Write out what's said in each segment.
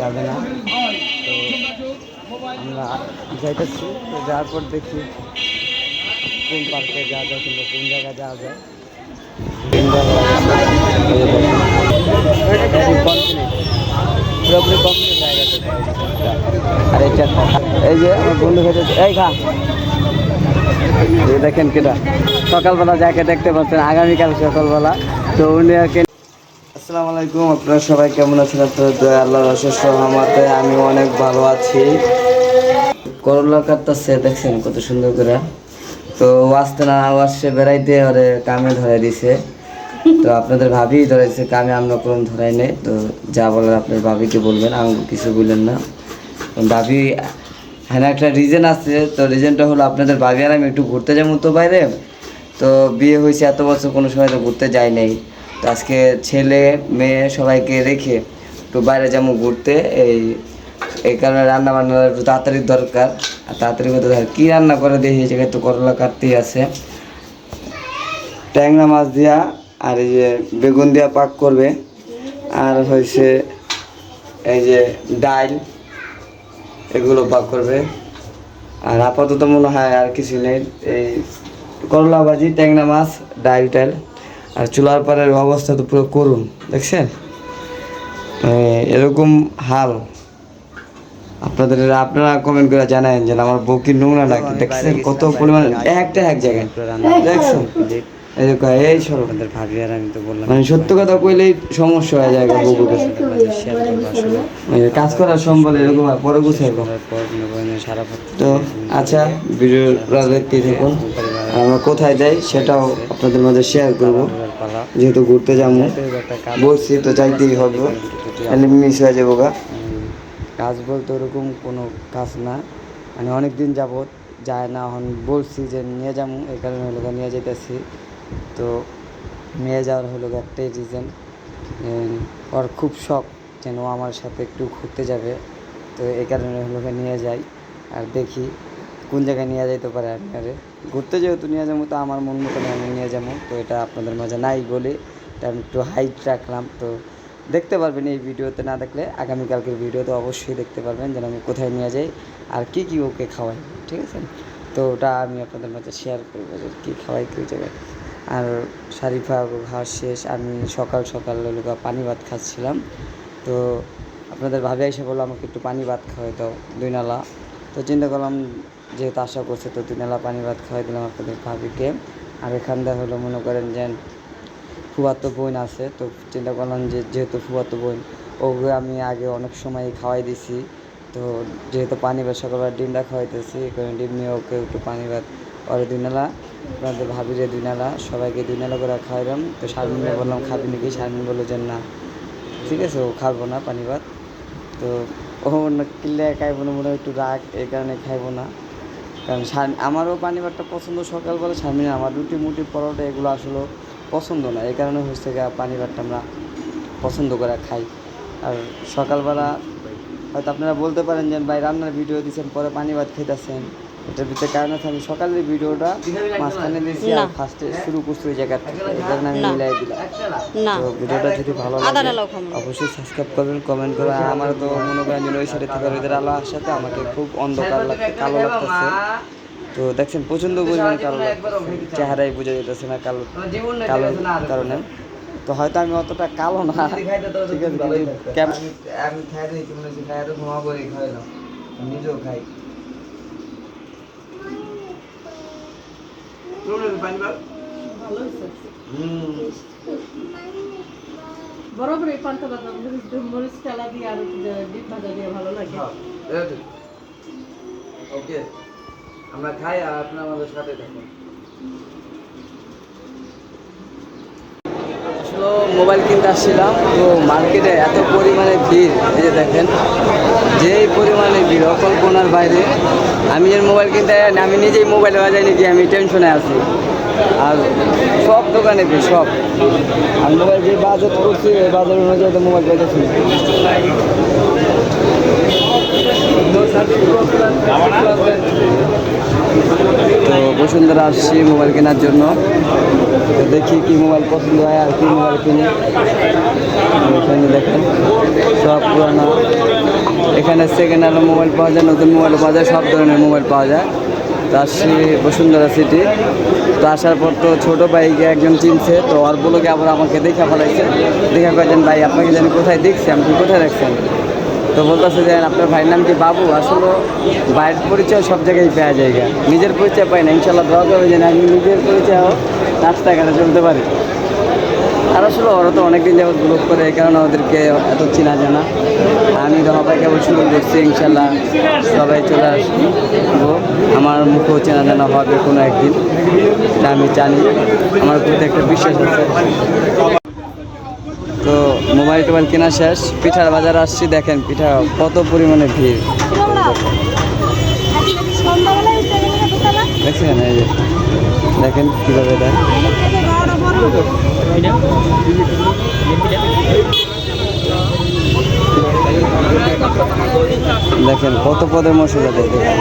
যাবে না। তো আমরা যাইতেছি। তো যাওয়ার পর দেখি কোন পার্কে যাওয়া যায় কিংবা কোন জায়গায় যাওয়া যায়। আর এই যে বন্ধু এই খা। দেখেন কেটা। সকালবেলা যাকে দেখতে পাচ্ছেন, আগামীকাল সকালবেলা। তো উনি আগে আসসালামু আলাইকুম, আপনারা সবাই কেমন আছেন? আপনাদের দয়া, আল্লাহর অশেষ রহমতে আমি অনেক ভালো আছি। করলা কাটতেছে, দেখছেন কত সুন্দর করে। তো আসতে না আসছে বেড়াইতে ওরে কামে ধরে দিছে। তো আপনাদের ভাবি ধরেছে কামে আমরা কোনো ধরাই নেই। তো যা বলার আপনার ভাবিকে বলবেন আমি কিছু বললেন না। ভাবি হ্যাঁ একটা রিজন আছে। তো রিজনটা হলো আপনাদের ভাবি আর আমি একটু ঘুরতে যাব তো বাইরে। তো বিয়ে হয়েছে এত বছর, কোনো সময় তো ঘুরতে যাই নাই। তো আজকে ছেলে, মেয়ে সবাইকে রেখে একটু বাইরে যাব ঘুরতে। এই এই কারণে রান্না বান্না একটু তাড়াতাড়ি দরকার। আর তাড়াতাড়ি করতে দরকার কী রান্না করে দিয়ে এই জায়গায় তো করলা কাটতেই আছে। ট্যাংরা মাছ দিয়া আর এই যে বেগুন দিয়া পাক করবে। আর হয়েছে এই যে ডাল এগুলো পাক করবে। আর আপাতত মনে হয় আর কিছু নেই। এই করলা ভাজি, ট্যাংরা মাছ ডাল টাল আর চুলার পাড়ের অবস্থা তো পুরো করুন দেখছেন? এরকম হাল। আপনাদের আপনারা কমেন্ট করে জানায়েন যে আমার বউ নোংরা নাকি? দেখছেন কত পরিমাণ একটা এক জায়গায়। দেখছেন? এই এই সরো। ভাবি আর আমি তো বললাম মানে সত্য কথা কইলেই সমস্যা হয়ে যায় বউ কাছে কাজ করার সম্বল এরকম হয়, পরে গুছাইবো তো আচ্ছা ভিডিওটা দেখতে থাকুন আর আমরা কোথায় যাই সেটাও আপনাদের মাঝে শেয়ার করব। যেহেতু ঘুরতে যাব বলছি তো যাইতেই হবে। মিস হয়ে যাব গা। কাজ বলতে ওরকম কোনো কাজ না। মানে অনেক দিন যাবৎ যায় না এখন বলছি যে নিয়ে যাব এই কারণে হলো নিয়ে যেতেছি তো নিয়ে যাওয়ার হলো একটাই রিজন ওর খুব শখ যেন ও আমার সাথে একটু ঘুরতে যাবে। তো এই কারণে হলো নিয়ে যাই আর দেখি কোন জায়গায় নিয়ে যাইতে পারে আমি আরে ঘুরতে যেহেতু নিয়ে যাব, তো আমার মন মতো আমি নিয়ে যাব। তো এটা আপনাদের মাঝে নাই বলে এটা আমি একটু হাইট রাখলাম। তো দেখতে পারবেন এই ভিডিওতে, না দেখলে আগামীকালকের ভিডিওতে অবশ্যই দেখতে পারবেন যেন আমি কোথায় নিয়ে যাই আর কি কি ওকে খাওয়াই, ঠিক আছে? তো ওটা আমি আপনাদের মাঝে শেয়ার করব যে কী খাওয়াই, কী জায়গায় আর শারিফা ঘাস শেষ, আমি সকাল সকাল লোকা পানি ভাত খাচ্ছিলাম। তো আপনাদের ভাবে এসে বলল, আমাকে একটু পানি ভাত খাওয়াই দাও, দুই নালা। তো চিন্তা করলাম যেহেতু আশা করছে তো দুই নালা পানি ভাত খাওয়াই দিলাম আপনাদের ভাবিকে। আর এখান দিয়ে হলো মনে করেন যে ফুয়াতো বোন আছে, তো চিন্তা করলাম যে যেহেতু ফুয়াতো বোন, ওকে আমি আগে অনেক সময় খাওয়াই দিছি। তো যেহেতু পানি ভাত সকালবেলা ডিমটা খাওয়াইতেছি কারণ ডিম নিয়ে ওকে একটু পানি ভাত, ওরে দুই নালা, আপনাদের ভাবিরে দুই নালা, সবাইকে দুই নালা করে খাওয়াইলাম। তো শারমিনে বললাম, খাবি নাকি? শারমিন বলল যে, না। ঠিক আছে, ও খাব না পানি ভাত। তো ও কিনলে খাইবো না, মনে হয় একটু রাগ, এই কারণে খাইবো না। কারণ আমারও পানি ভাতটা পছন্দ সকালবেলা শারমিন আমার রুটি মুটি, পরোটা, এগুলো আসলে পছন্দ না। এই কারণে হচ্ছে গিয়ে পানি ভাতটা আমরা পছন্দ করে খাই। আর সকালবেলা হয়তো আপনারা বলতে পারেন যে, ভাই, রান্নার ভিডিও দিচ্ছেন পরে পানি ভাত খেতেছেন এটার ভিতরে কারণ আছে আমি সকালের ভিডিওটা মাঝখানে দিয়েছি আর ফার্স্টে শুরু করছি ওই জায়গা থেকে। এই কারণে আমি মিলাই দিলাম। তো ভিডিওটা যদি ভালো লাগে না। অবশ্যই সাবস্ক্রাইব করবেন কমেন্ট করবেন। আর আমার তো মনে করেন যে ওই সাইডে থেকে রোদের আলো আসাতে আমাকে খুব অন্ধকার লাগছে কালো লাগতেছে। তো দেখছেন প্রচণ্ড পরিমাণে কালো লাগতেছে। চেহারাই বোঝা যেতেছে না কালো কালো কারণে। তো হয়তো আমি অতটা কালো না। ঠিক আছে আমি খাই দিই তুমি খাই তো ঘুমাবো এই খাইলাম নিজেও খাই। বরাবর এই পান্তা ভাত মরিচ তেলা দিয়ে আর ডিম ভাজা দিয়ে ভালো লাগে। ওকে আমরা খাই আর আপনার আমাদের সাথে থাকুন। আসলে, মোবাইল কিনতে আসছিলাম, তো মার্কেটে এত পরিমাণে ভিড়, এই যে দেখেন, যেই পরিমাণে ভিড় অকল্পনার বাইরে। আমি যে মোবাইল কিনতে আমি নিজেই মোবাইল হয়ে যাই নাকি আমি টেনশনে আছি। আর সব দোকানে ভিড়, সব। আর মোবাইল যে বাজেট করছি, এই বাজার অনুযায়ী তো মোবাইল পাইতেছি না। তো বসুন্ধরা আসছি মোবাইল কেনার জন্য। তো দেখি কি মোবাইল পছন্দ হয় আর কি মোবাইল কিনি। এখানে দেখেন, সব পুরানো। এখানে সেকেন্ড হ্যান্ড মোবাইল পাওয়া যায়, নতুন মোবাইল পাওয়া যায়, সব ধরনের মোবাইল পাওয়া যায়। তো আসছি বসুন্ধরা সিটি তো আসার পর তো ছোটো ভাইকে একজন চিনছে, তো ওর আবার আমাকে দেখা ফেলাইছে। দেখা কয়েছেন ভাই, আপনাকে জানি কোথায় দেখছি আপনি কোথায় রাখছেন তো বলতেছে যে আপনার ভাইয়ের নাম কি বাবু? আসলে ভাইয়ের পরিচয় সব জায়গায় পাওয়া যায়। নিজের পরিচয় পাই না, ইনশাল্লাহ দোয়া করবে যে আমি নিজের পরিচয় রাস্তাঘাটে চলতে পারি। আর আসলে ওরা তো অনেকদিন যাবত ব্লগ করে, এই কারণে ওদেরকে এত চেনা জানা। আমি সবাই কেবল শুরু করছি ইনশাল্লাহ সবাই চলে আসব। আমার মুখও চেনা জানা হবে কোনো একদিন, এটা আমি জানি। আমার প্রতি একটা বিশ্বাস আছে। মোবাইল টোবাইল কেনা শেষ, পিঠার বাজার আসছি, দেখেন পিঠা কত পরিমাণে ভিড়। দেখছেন, এই যে, দেখেন কীভাবে দেখেন কত পদের মশলা দেয়, দেখেন।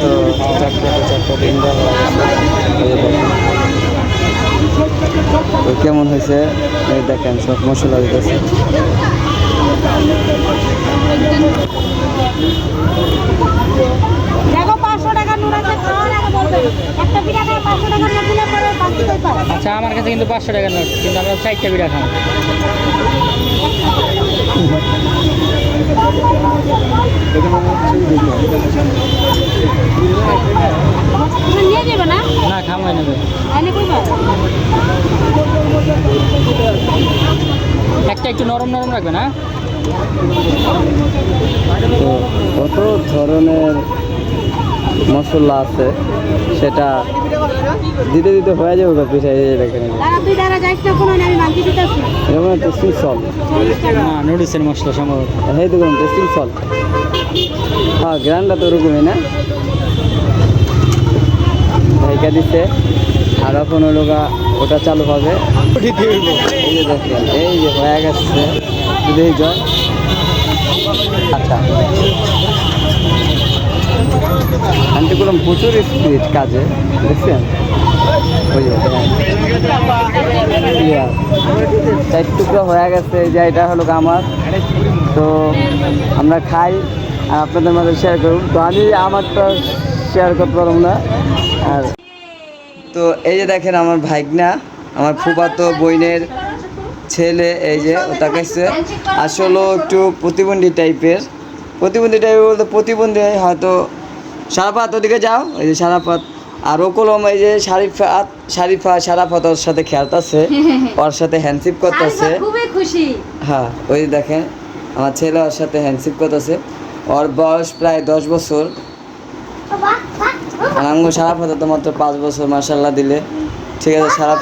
তো চটপটে চটপটে ইন্ডিয়া তো কেমন হয়েছে? দেখেন সব মশলা দিতেছে। দেখো আচ্ছা আমার কাছে কিন্তু পাঁচশো টাকা নোট কিন্তু আমরা চারটা বিড়া যাবে না? না খামাই নেবে একটা একটু নরম নরম রাখবে না? কত ধরনের মশলা আছে সেটা দিতে দিতে হয়ে যাবে পিঠা এই দেখেন এরকম টেস্টিং সল্ট না নুডলসের মশলা সম্ভবত। এই দেখুন টেস্টিং সল্ট হ্যাঁ গ্রান্ডটা তো ওরকমই না? ভাইকা দিচ্ছে আর এখন হলো ওটা চালু হবে। এই যে দেখেন এই যে হয়ে গেছে। আচ্ছা। করলাম প্রচুর স্পিড কাজে দেখছেন ওই যে দেখেন। Clear। চার টুকরো হয়ে গেছে যে এটা হলো আমার। তো আমরা খাই আর আপনাদের মাঝে শেয়ার করুন। তো আমি আমারটা শেয়ার করতে পারব না। আর তো এই যে দেখেন আমার ভাইগনা, আমার ফুফাতো বইনের ছেলে, এই যে ও তাকাইছে আসলে একটু প্রতিবন্ধী টাইপের প্রতিবন্ধী টাইপের বলতে প্রতিবন্ধী হয়তো সারাপাত ওদিকে যাও এই যে সারাপাত আর ও কলম এই যে শারিফাত শারিফা সারাফাত ওর সাথে খেলতেছে ওর সাথে হ্যান্ডশিপ করতেছে। খুবই খুশি। হ্যাঁ ওই যে দেখেন আমার ছেলে ওর সাথে হ্যান্ডশিপ করতেছে। ওর বয়স প্রায় দশ বছর। আঙ্গু সারা তো মাত্র পাঁচ বছর মার্শাল্লাহ দিলে। ঠিক আছে সারা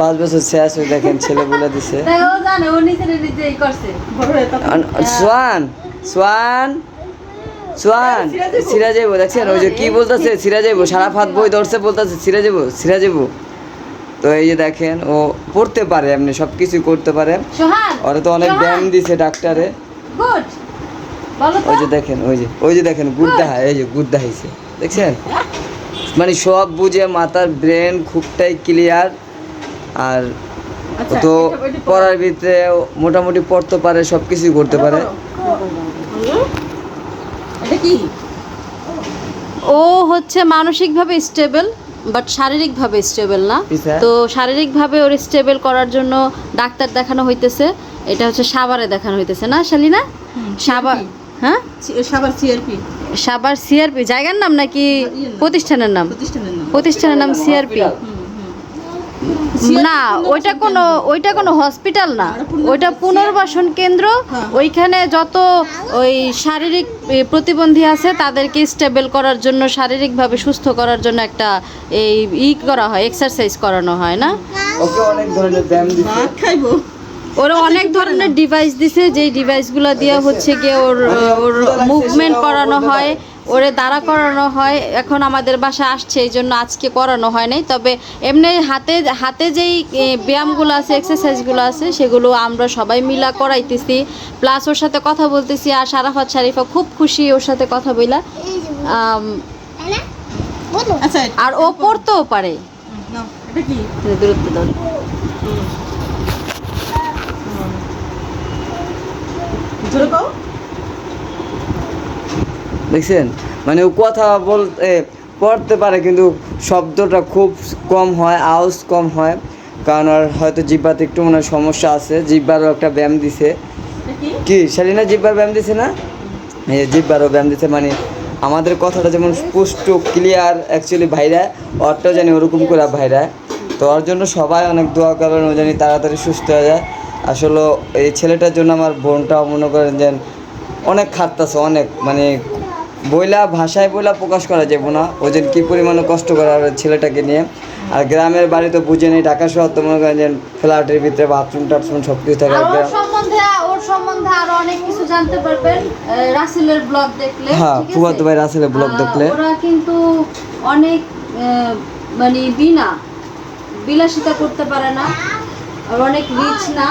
পাঁচ বছর শেষ। ওই দেখেন ছেলে বলে দিছে। তাই ও জানে ও নিজে নিজেই করছে। বড় এটা সোয়ান সোয়ান। সোয়ান সিরা যাইবো দেখছেন? ওই যে কি বলতেছে? সিরা যাইবো সারা ফাত বই ধরছে বলতেছে সিরা যাইবো সিরা যাইবো তো এই যে দেখেন ও পড়তে পারে এমনি সব কিছু করতে পারে। সোহান ওরা তো অনেক ব্যায়াম দিছে ডাক্তারে। গুড। ওই যে দেখেন ওই যে ওই যে দেখেন গুড দেখা এই যে গুড দেখাইছে। দেখছেন? মানে সব বুঝে মাথার ব্রেন খুবটাই ক্লিয়ার। আর আচ্ছা তো। পড়ার ভিতরে মোটামুটি পড়তে পারে সব কিছুই করতে পারে। কি? ও হচ্ছে মানসিকভাবে স্টেবল বাট শারীরিকভাবে স্টেবল না? তো শারীরিকভাবে ওর স্টেবল করার জন্য ডাক্তার দেখানো হইতেছে। এটা হচ্ছে সাভারে দেখানো হইতেছে না শালিনা? সাভার হ্যাঁ? সাবার সিআরপি সাভার সিআরপি জায়গার নাম নাকি প্রতিষ্ঠানের নাম? প্রতিষ্ঠানের নাম। প্রতিষ্ঠানের নাম সিআরপি না ওইটা কোনো ওইটা কোনো হসপিটাল না। ওইটা পুনর্বাসন কেন্দ্র ওইখানে যত ওই শারীরিক প্রতিবন্ধী আছে তাদেরকে স্টেবল করার জন্য শারীরিকভাবে সুস্থ করার জন্য একটা এই ই করা হয় এক্সারসাইজ করানো হয় না? ওকে অনেক ধরনের ব্যায়াম দিচ্ছে ভাত খাইবো। ওরা অনেক ধরনের ডিভাইস দিছে যেই ডিভাইসগুলো দিয়ে হচ্ছে গিয়ে ওর ওর মুভমেন্ট করানো হয় ওরে দাঁড়া করানো হয় এখন আমাদের বাসা আসছে এই জন্য আজকে করানো হয় নাই। তবে এমনি হাতে হাতে যেই ব্যায়ামগুলো আছে এক্সারসাইজগুলো আছে সেগুলো আমরা সবাই মিলা করাইতেছি। প্লাস ওর সাথে কথা বলতেছি আর সারাফাত শারিফা খুব খুশি ওর সাথে কথা বইলা। আচ্ছা আর ও পড়তেও পারে। দূরত্ব দাও। দেখছেন? মানে ও কথা বলতে পড়তে পারে কিন্তু শব্দটা খুব কম হয় আওয়াজ কম হয়। কারণ আর হয়তো জিব্বাতে একটু মনে সমস্যা আছে। জিব্বারও একটা ব্যায়াম দিছে। কি? শালিনা জিব্বার ব্যায়াম দিছে না? এই জিব্বারও ব্যায়াম দিছে মানে আমাদের কথাটা যেমন স্পষ্ট ক্লিয়ার অ্যাকচুয়ালি ভাইরা ওরটাও জানি ওরকম করে ভাইরা তো ওর জন্য সবাই অনেক দোয়া করেন ও জানি তাড়াতাড়ি সুস্থ হয়ে যায়। আসলে এই ছেলেটার জন্য আমার বোনটাও মনে করেন যে অনেক খাটতেছে অনেক। মানে বইলা ভাষায় বইলা প্রকাশ করা যাবে না। ও যে কী পরিমাণে কষ্ট করে ছেলেটাকে নিয়ে। আর গ্রামের বাড়ি তো বুঝে নেই ঢাকা শহর তো মনে করেন যে ফ্ল্যাটের ভিতরে বাথরুম টাথরুম সব কিছু থাকে। আর আর ওর সম্বন্ধে ওর সম্বন্ধে আরও অনেক কিছু জানতে পারবেন। রাসেলের ব্লগ দেখলে হ্যাঁ ঠিক ফুয়াতো ভাই রাসেলের ব্লগ দেখলে। ওরা কিন্তু অনেক মানে বিনা বিলাসিতা করতে পারে না। আর অনেক রিচ না।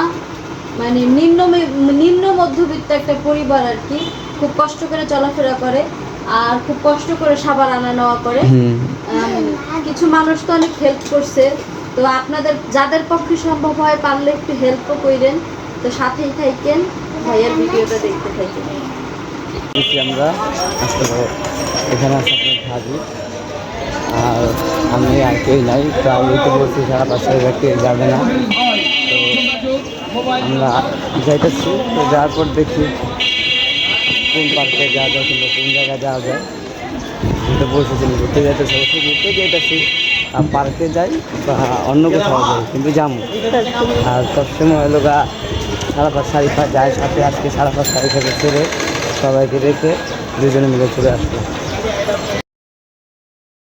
মানে নিম্ন নিম্ন মধ্যবিত্ত একটা পরিবার আর কি। খুব কষ্ট করে চলাফেরা করে আর খুব কষ্ট করে সাবার আনা নেওয়া করে। কিছু মানুষ তো অনেক হেল্প করছে। তো আপনাদের যাদের পক্ষে সম্ভব হয় পারলে একটু হেল্পও কইরেন। তো সাথেই থাকেন ভাইয়ের ভিডিওটা দেখতে থাকেন আমরা। বড়- এখানে আপনার ভাবি। আর আমি আর কেউ নাই। তো আমি তো বলছি সারা পাশে যাবে না। তো আমরা যাইতেছি। তো যাওয়ার পর দেখি কোন পার্কে যাওয়া যায় কিংবা কোন জায়গায় যাওয়া যায় ঘুরতে বলতেছিলাম ঘুরতে যেতে অবশ্যই ঘুরতে যাইতেছি, আর পার্কে যাই বা অন্য কোথাও যাই, কিন্তু যাব। আর সবসময় হলো গা, সারা পাঁচ সারি পাঁচ যায় সাথে আজকে সারা পাঁচ সাড়ে সাথে ছেড়ে সবাইকে রেখে দুজনে মিলে চলে আসলো